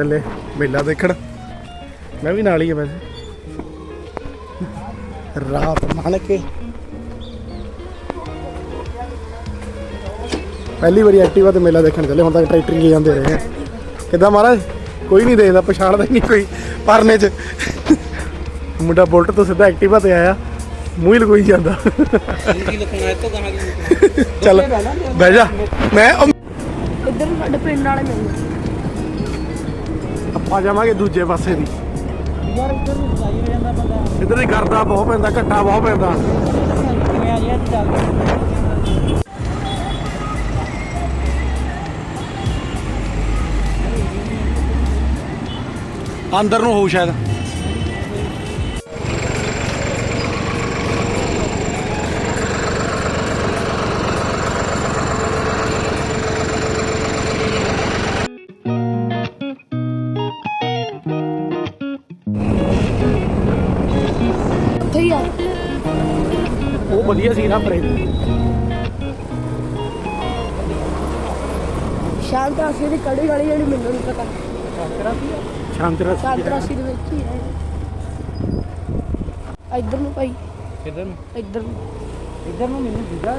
ਚੱਲੇ, ਮੇਲਾ ਦੇਖਣ। ਮੈਂ ਵੀ ਨਾਲ ਹੀ ਆ ਵੈਸੇ। ਰਾਤ ਮੰਨ ਕੇ ਪਹਿਲੀ ਵਾਰੀ ਐਕਟਿਵਾ ਤੇ ਮੇਲਾ ਦੇਖਣ ਚੱਲੇ, ਹੁਣ ਤੱਕ ਟਰੈਕਟਰ ਹੀ ਜਾਂਦੇ ਰਹੇ ਆ। ਕਿੱਦਾਂ ਮਹਾਰਾਜ? ਕੋਈ ਨਹੀਂ ਦੇਖਦਾ ਪਛਾਣਦਾ ਹੀ ਨਹੀਂ ਕੋਈ ਪਰਨੇ 'ਚ। ਮੁੰਡਾ ਬੁਲਟ ਤੋਂ ਸਿੱਧਾ ਐਕਟਿਵਾ ਤੇ ਆਇਆ, ਮੂੰਹ ਹੀ ਲਗੋਈ ਜਾਂਦਾ। ਚੱਲ, ਬਹਿ ਜਾ। ਮੈਂ ਇੱਧਰ ਸਾਡੇ ਪਿੰਡ ਵਾਲੇ ਮਿਲਦੇ ਆ ਜਾਵਾਂਗੇ ਦੂਜੇ ਪਾਸੇ ਦੀ। ਯਾਰ ਇੱਧਰ ਨੂੰ ਜਾਈ ਜਾਂਦਾ ਬੰਦਾ ਇੱਧਰ ਦੀ ਗਰਦਾ ਬਹੁਤ ਪੈਂਦਾ, ਘੱਟਾ ਬਹੁਤ ਪੈਂਦਾ। ਕਿਵੇਂ ਆ ਜੀ ਅੱਜ ਅੰਦਰ ਨੂੰ ਹੋਊ ਸ਼ਾਇਦ। ਉਹ ਵਧੀਆ ਸੀ ਨਾ ਪਰੇ ਸ਼ਾਂਤ ਰਾਸ਼ੀ ਦੀ ਕੜੀ ਵਾਲੀ ਜਿਹੜੀ ਮੈਨੂੰ ਨਹੀਂ ਪਤਾ। ਸ਼ਾਂਤ ਰਸ ਸ਼ਾਂਤ ਰਾਸ਼ੀ ਦੇ ਵਿੱਚ ਹੀ ਹੈ। ਇੱਧਰ ਨੂੰ ਭਾਈ। ਕਿੱਧਰ ਨੂੰ? ਇੱਧਰ ਨੂੰ। ਇੱਧਰ ਨੂੰ ਮੈਨੂੰ ਦਿਖਦਾ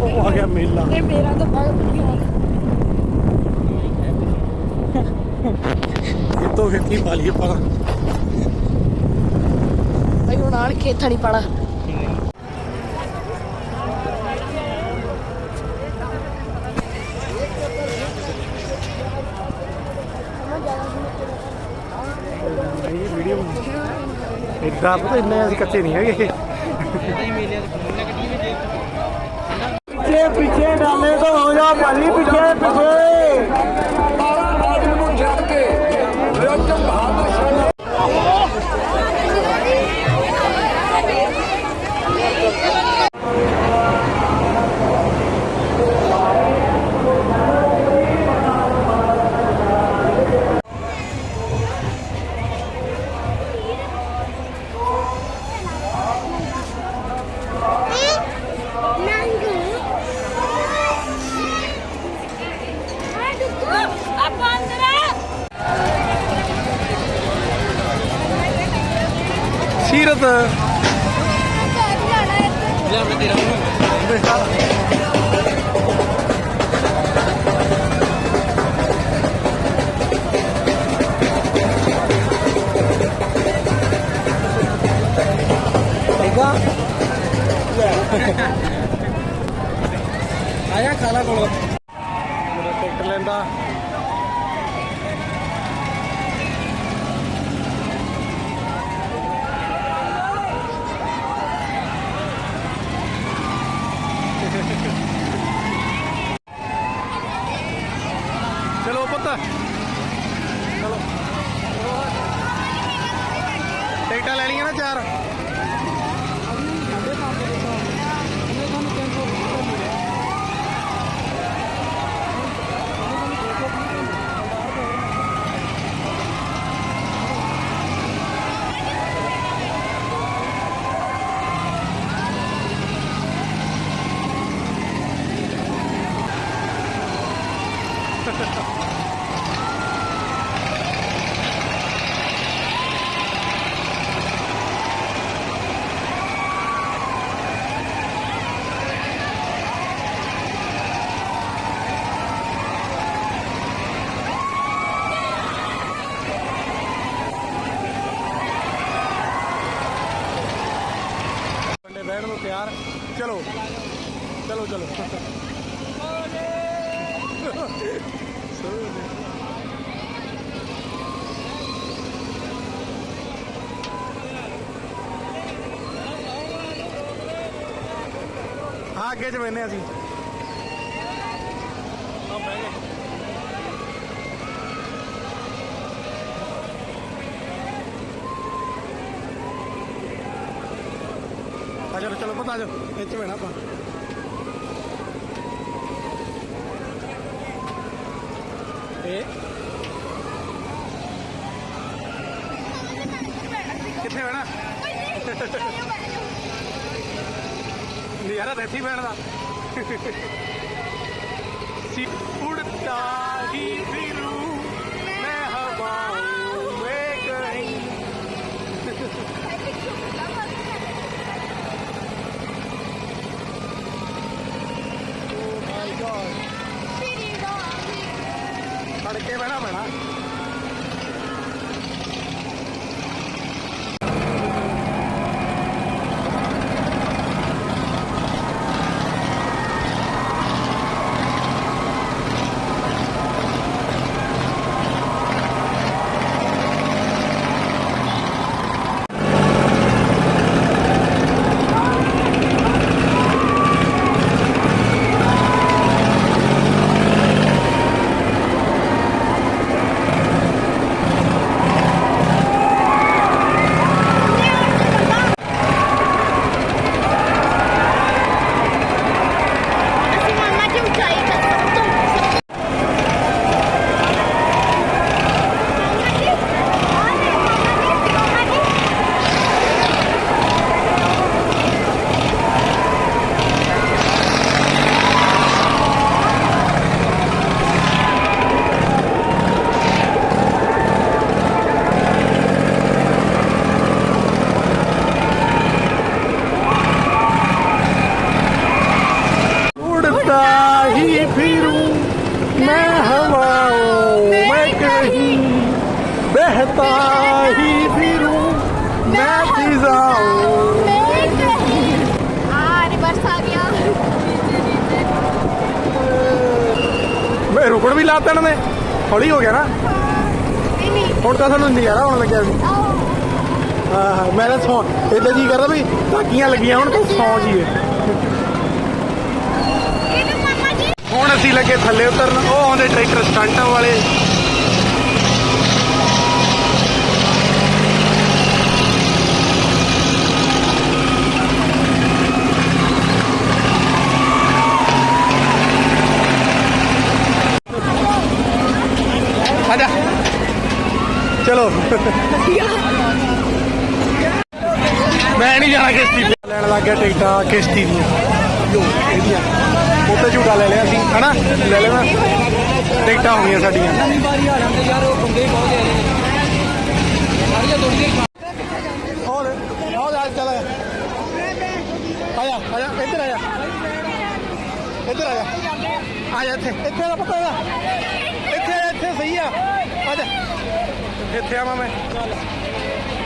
ਉਹ ਆ ਗਿਆ ਮੇਲਾ ਤੇ ਮੇਰਾ ਤਾਂ ਬਾਗ ਪਿਆ ਕਿਤੋਂ ਫਿਰ ਕੀ ਪਾ ਲਈਏ ਪਰ ਭਾਈ ਹੁਣ ਆਣ ਵੀਡੀਓ ਇਦਾਂ ਪਤਾ ਇੰਨੇ ਅਸੀਂ ਕੱਚੇ ਨਹੀਂ ਹੈਗੇ। ਪਿੱਛੇ ਪਿੱਛੇ ਡਾਲੇ ਤੋਂ ਹੋ ਜਾ ਭਾਈ ਪਿੱਛੇ ਪਿੱਛੇ। ਸੀਰਤ ਲੈ ਮੈਂ ਤੇਰਾ ਮੂੰਹ ਠੀਕਾ ਆਇਆ ਖਾਲਾ ਕੋਲ ਮੇਰਾ ਟਿਕਟ ਲੈਂਦਾ ਚਲੋ ਪੁੱਤ ਚਲੋ ਟਿਕਟਾਂ ਲੈ ਲਈਆਂ ਨਾ ਚਾਰ। ਬੰਦੇ ਨੂੰ ਤਿਆਰ। ਚਲੋ। ਚਲੋ ਚਲੋ। ਹਾਂ ਅੱਗੇ ਚ ਬੈਨੇ ਅਸੀਂ ਆ ਬਹਿ ਗਏ ਆ ਜਾਓ ਆ ਜਾਓ। ਇੱਥੇ ਬੈਣਾ ਆਪਾਂ। ਇਹ ਕਿੱਥੇ ਬੈਣਾ ਨਜ਼ਾਰਾ ਤਾਂ ਇੱਥੇ ਬੈਣ ਦਾ। ਸੀ ਉੜਤਾ ਹੀ ਫਿਰੂ। ਮੈਂ ਹਵਾਓਂ Oh ਕੇ ਬਹਿਣਾ ਪੈਣਾ। ਰੁਕਣ ਇਹਨਾਂ ਨੇ ਹੌਲੀ ਹੋ ਗਿਆ ਨਾ। ਨਹੀਂ ਨਹੀਂ ਹੁਣ ਤਾਂ ਸਾਨੂੰ ਨਜ਼ਾਰਾ ਆਉਣ ਲੱਗਿਆ ਸੀ ਹਾਂ ਮੈਂ ਤਾਂ ਸੌਂ ਇਦਾਂ ਜੀ ਕਰਦਾ ਵੀ ਤਾਕੀਆਂ ਲੱਗੀਆਂ ਹੁਣ ਤਾਂ ਸੌਂ ਜੀਏ ਹੁਣ ਅਸੀਂ ਲੱਗੇ ਥੱਲੇ ਉਤਰਨ, ਉਹ ਆਉਂਦੇ ਟਰੈਕਟਰ ਸਟੰਟਾਂ ਵਾਲੇ। ਕਿਸ਼ਤੀ ਦੀਆਂ ਉੱਤੇ ਝੂਟਾ ਲੈ ਲਿਆ ਸੀ, ਹਨਾ? ਲੈ ਲੈਣਾ ਟਿਕਟਾਂ ਹੋ ਗਈਆਂ ਸਾਡੀਆਂ। ਨਵੀਂ ਵਾਰੀ ਆ ਜਾਂਦੇ ਆਇਆ ਆਇਆ, ਇੱਧਰ ਆਇਆ। ਇੱਧਰ ਆਇਆ। ਆਇਆ ਇੱਥੇ। ਇੱਥੇ ਦਾ ਪਤਾ ਦਾ ਇੱਥੇ ਇੱਥੇ ਸਹੀ ਆ। ਆ ਜਾ। ਇੱਥੇ ਆਵਾਂ ਮੈਂ। ਚੱਲ।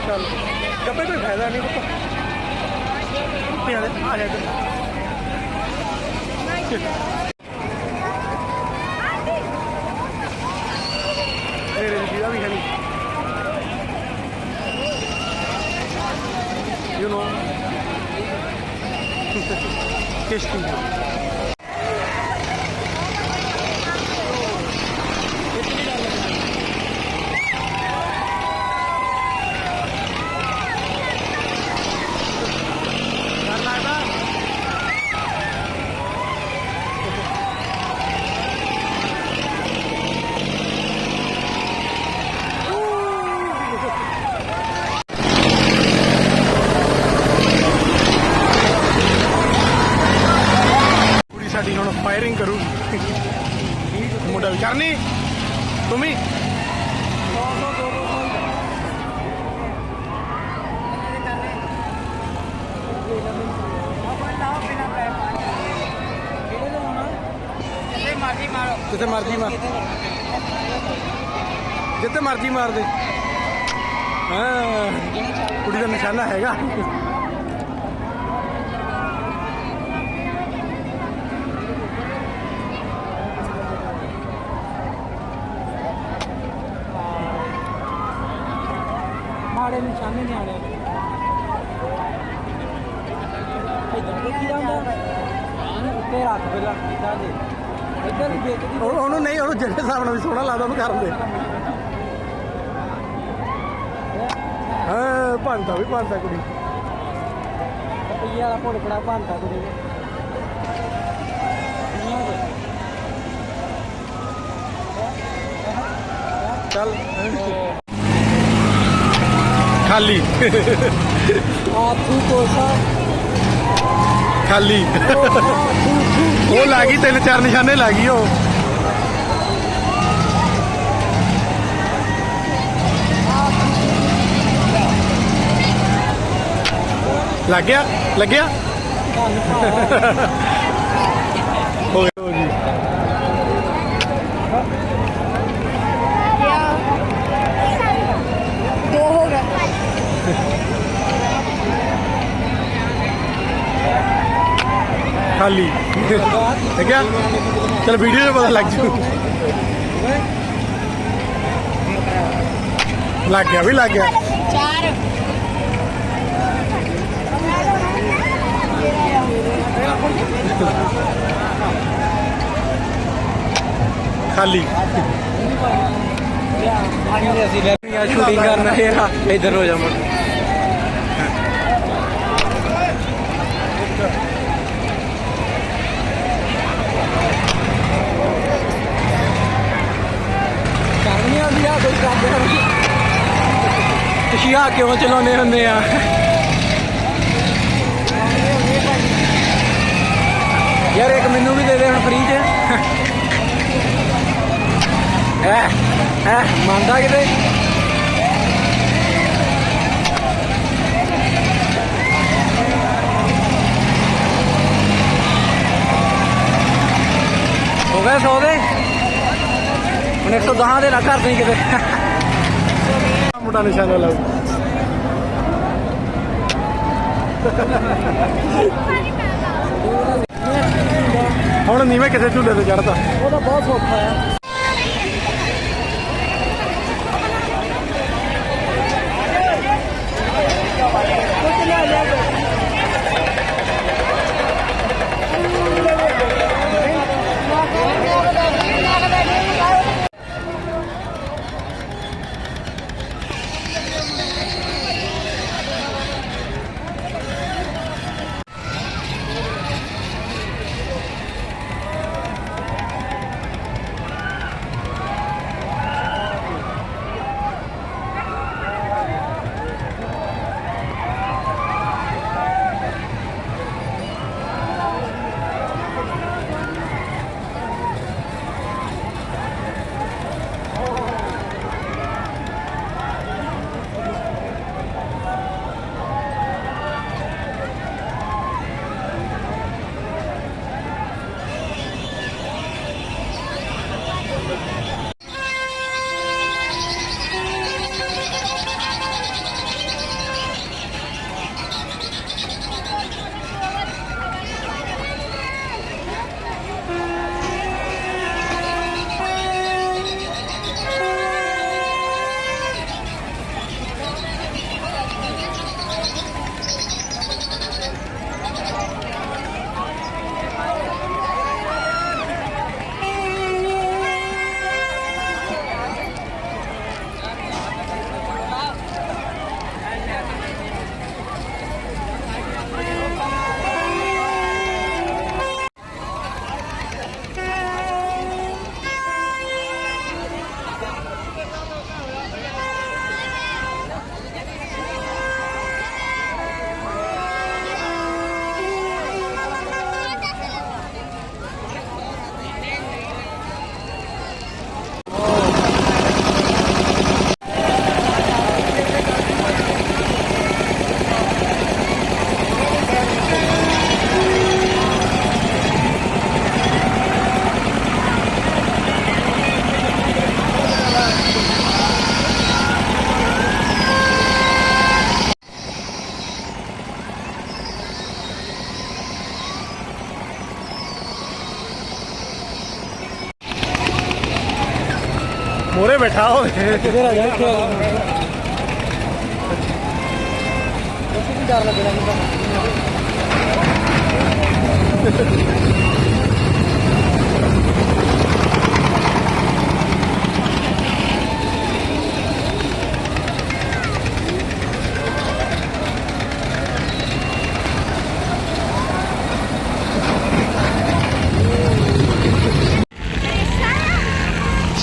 ਚੱਲ। ਗੱਪੇ ਕੋਈ ਫਾਇਦਾ ਨਹੀਂ ਪੁੱਤ। ਇੱਥੇ ਆ ਜਾ ਆ ਜਾ ਇੱਧਰ ਮੇਰੇ ਜੀ ਦਾ ਵੀ ਹੈ ਨਹੀਂ you know ਕਿਸ਼ਤੀ ਕੁੜੀ ਸਾਡੀ ਹੁਣ ਫਾਇਰਿੰਗ ਕਰੂਗੀ ਮੁੰਡਾ ਵੀ ਕਰਨੀ। ਤੂੰ ਜਿੱਥੇ ਮਰਜ਼ੀ ਜਿੱਥੇ ਮਰਜ਼ੀ ਮਾਰ। ਜਿੱਥੇ ਮਰਜ਼ੀ ਮਾਰ ਦੇ। ਹਾਂ, ਕੁੜੀ ਦਾ ਨਿਸ਼ਾਨਾ ਹੈਗਾ। ਮਾੜੇ ਨਿਸ਼ਾਨੇ ਨਹੀਂ ਆਣੇ ਇਧਰ ਦੇਖੀ ਜਾਂਦਾ ਉੱਤੇ ਰੱਖ ਪਹਿਲਾਂ ਕਿੱਦਾਂ ਦੇ ਇੱਧਰ ਹੀ ਦੇਖਦੀ ਉਹ- ਉਹਨੂੰ ਨਹੀਂ ਉਹਨੂੰ ਜਿਹੜੇ ਹਿਸਾਬ ਨਾਲ ਵੀ ਸੋਹਣਾ ਲੱਗਦਾ ਉਹਨੂੰ ਕਰਨ ਦੇ। ਹਾਂ ਭੰਤਾ ਵੀ ਭੰਤਾ ਕੁੜੀ। ਰੁਪਈਆ ਵਾਲਾ ਭੁੜਕੜਾ ਭਾਂਤਾ ਕੁੜੀ। ਚੱਲ। ਖਾਲੀ। ਆਥੂ ਕੋਸਾ ਖਾਲੀ। ਉਹ ਲੱਗੀ ਤਿੰਨ ਚਾਰ ਨਿਸ਼ਾਨੇ ਲੱਗੀ ਉਹ। ਲੱਗ ਗਿਆ? ਲੱਗਿਆ ਹੋ ਗਿਆ ਹੋ ਜੀ ਦੋ ਹੋ ਗਏ ਖਾਲੀ। ਲੱਗਿਆ ਚਲ ਵੀਡੀਓ 'ਚ ਪਤਾ ਲੱਗ ਜੂ। ਲੱਗ ਗਿਆ ਵੀ ਲੱਗ ਗਿਆ। ਚਾਰ। ਖਾਲੀ। ਆਂਦੇ ਅਸੀਂ ਲੈ ਸ਼ੂਟਿੰਗ ਕਰਨਾ ਹੈ ਇੱਧਰ ਹੋ ਜਾਵਾਂ ਕਰਨੀ ਕੋਈ ਕਰਦੇ ਤੁਸੀਂ ਆ ਕਿਉਂ ਚਲਾਉਂਦੇ ਹੁੰਦੇ ਆ? ਯਾਰ ਇੱਕ ਮੈਨੂੰ ਵੀ ਦੇ ਦੇ ਹੁਣ ਫ੍ਰੀ ਚ। ਐ ਐ, ਮੰਨਦਾ ਕਿਤੇ? ਹੋ ਗਏ 100 ਦੇ? ਹੁਣ 110 ਦੇ ਨਾ ਕਰ ਦੇਈ ਕਿਤੇ। ਮੁੰਡਾ ਨਿਸ਼ਾਨਾ ਲਾਉ ਹੁਣ ਨੀਵੇਂ ਕਿਸੇ ਝੂਲੇ ਤੇ ਚੜਦਾ ਉਹ ਤਾਂ ਬਹੁਤ ਸੌਖਾ ਆ। ਮੋਰੇ ਬੈਠਾ ਹੋਵੇ ਕਿਧਰ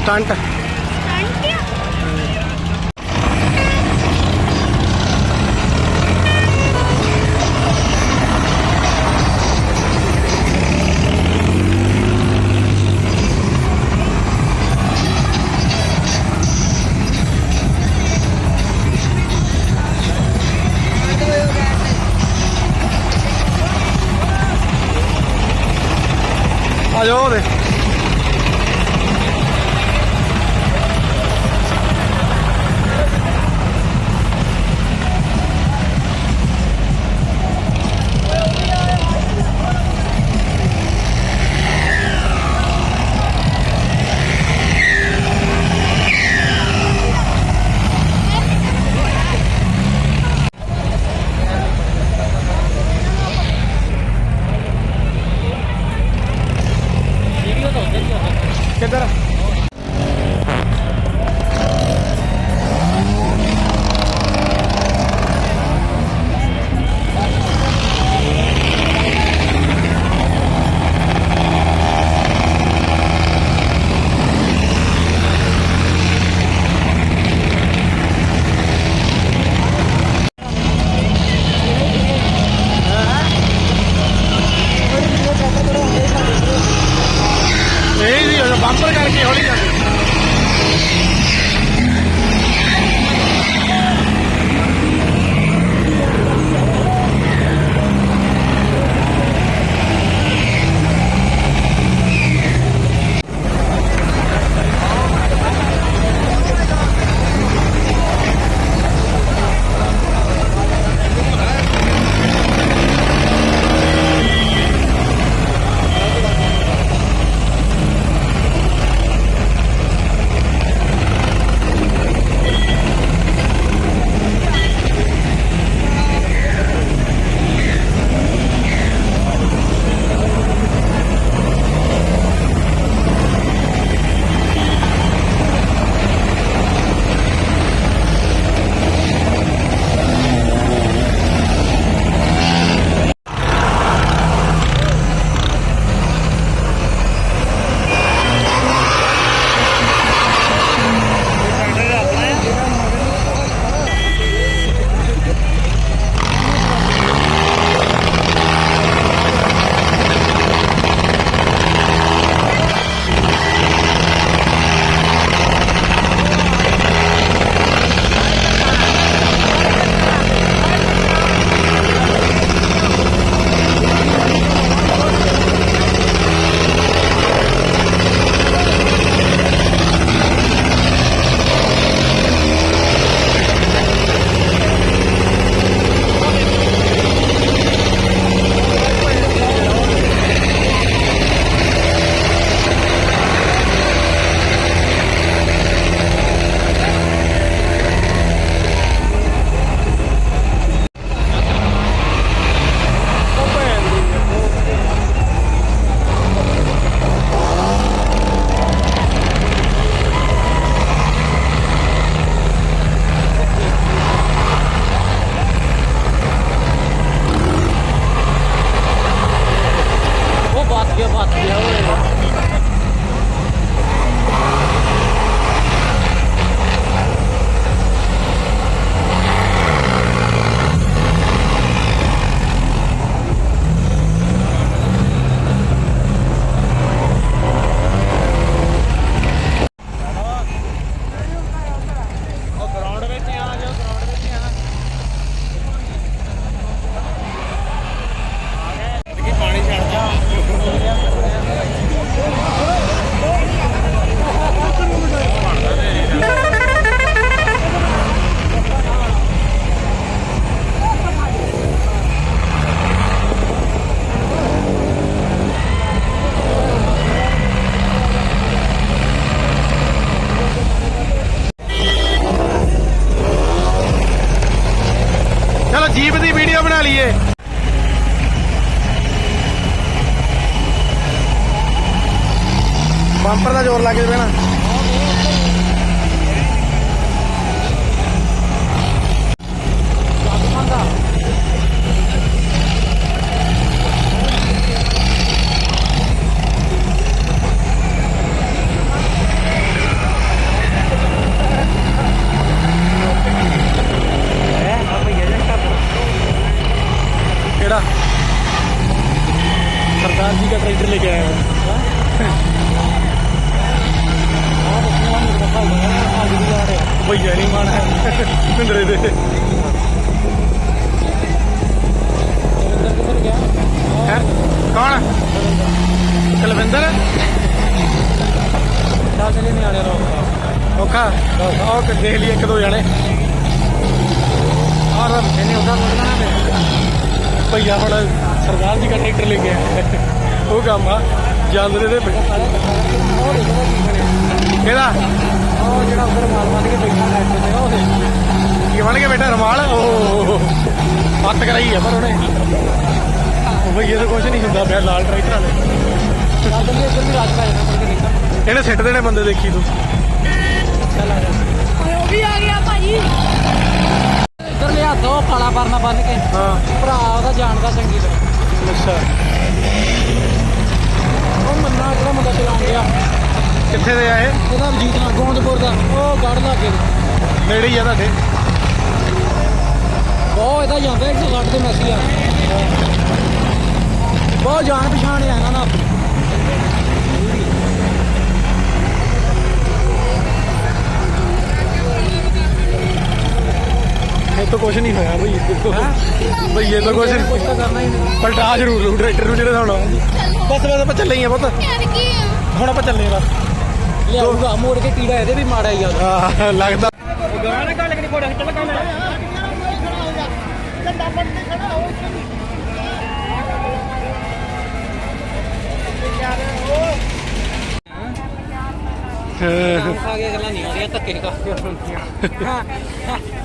ਸਟੰਟ ਬੰਪਰ ਦਾ ਟਰੈਕਟਰ ਲੈ ਕੇ ਆਇਆ। ਉਹ ਕੰਮ ਆ ਜਲਦ ਦੇ ਕਿਹਦਾ ਉਹ ਜਿਹੜਾ ਉੱਧਰ ਮਾਲ ਬੰਨ ਕੇ ਬੈਠਾ ਨੈਟ ਤੇ ਉਹ ਦੇ ਕੀ ਬਣ ਕੇ ਬੈਠਾ ਰਮਾਲ? ਉਹ ਹੱਥ ਕਰਾਈ ਆ ਪਰ ਉਹਨੇ। ਉਹ ਭਈਏ ਤਾਂ ਕੁਝ ਨਹੀਂ ਹੁੰਦਾ ਪਿਆ ਲਾਲ ਟਰੈਕਟਰ ਵਾਲੇ ਇਹਨੇ ਸਿੱਟ ਦੇਣੇ ਬੰਦੇ ਦੇਖੀ ਤੂੰ। ਚੱਲ ਆ ਜਾ ਓਏ ਉਹ ਵੀ ਆ ਗਿਆ ਭਾਜੀ ਇੱਧਰ ਲਿਆ ਦੋ ਕਾਲਾ ਪਰਨਾ ਬੰਨ ਕੇ। ਹਾਂ। ਭਰਾ ਉਹਦਾ ਜਾਣਦਾ ਚੰਗੀ ਤਰ੍ਹਾਂ। ਅੱਛਾ। ਉਹ ਮੰਨਾ ਜਿਹੜਾ ਮੁੰਡਾ ਚਲਾਉਣ ਗਿਆ। ਕਿੱਥੇ ਦੇ ਆ ਇਹ? ਇਹਦਾ ਵਜੀਤ ਨਾਲ ਗੋਂਦਪੁਰ ਦਾ। ਉਹ ਗੜ ਲਾਗੇ। ਦੇ ਨੇੜੇ ਹੀ ਆ ਤੁਹਾਡੇ। ਬਹੁਤ ਇਹਦਾ ਜਾਂਦਾ 160 ਦੇ ਮੈਸੀ ਆ। ਬਹੁਤ ਜਾਣ ਪਛਾਣ ਆ ਇਹਨਾਂ ਨਾਲ। ਇਹ ਕੁਝ ਨਹੀਂ ਹੋਇਆ ਤਾਂ ਕੁਝ ਕੁਛ ਤਾਂ ਹੀ ਨਹੀਂ। ਪਲਟਾ ਜ਼ਰੂਰ ਲੂ ਟਰੈਕਟਰ ਨੂੰ ਜਿਹੜੇ ਹੁਣ ਬਸ ਬਸ ਆਪਾਂ ਚੱਲੇ ਹੀ ਆ ਪੁੱਤ। ਯਾਰ ਆ ਹੁਣ ਆਪਾਂ ਚੱਲੇ ਆ ਬਸ। ਲਿਆਊਗਾ ਮੋੜ ਕੇ ਕੀੜਾ ਇਹਦੇ ਵੀ ਮਾੜਾ ਹੀ ਆ। ਲੱਗਦਾ। ਗਾਣਾ ਗੱਲ ਕਰੀ ਕੋੜਾ ਚੱਲ ਕੰਮ ਹਾਂ, ਖਾ ਕੇ ਗੱਲਾਂ ਨਹੀਂ ਆ ਰਹੀਆਂ ਧੱਕੇ ਕਰਕੇ ਹੁੰਦੀਆਂ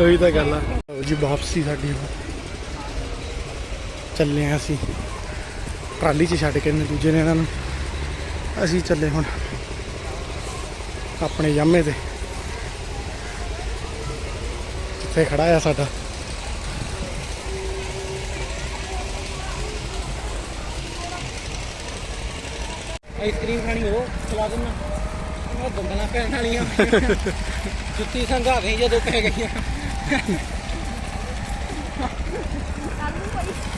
ਉਹੀ ਤਾਂ ਗੱਲ ਆ। ਜੀ ਵਾਪਸੀ ਸਾਡੀ। ਚੱਲੇ ਆ ਅਸੀਂ। ਟਰਾਲੀ 'ਚ ਛੱਡ ਕੇ ਨੇ ਦੂਜੇ ਨੇ ਇਹਨਾਂ ਨੂੰ। ਅਸੀਂ ਚੱਲੇ ਹੁਣ ਆਪਣੇ ਯਾਮੇ ਤੇ। ਜਿੱਥੇ ਖੜਾ ਆ ਸਾਡਾ। ਆਈਸਕ੍ਰੀਮ ਖਾਣੀ ਹੋ ਚਲਾ ਦਿੰਨਾ ਮੈਂ ਦੰਦਲਾਂ ਪੈਣ ਵਾਲੀਆਂ। ਜੁੱਤੀ ਸੰਘਾ ਗਈ ਜਦੋਂ ਪੈ ਗਈਆਂ। Thank you.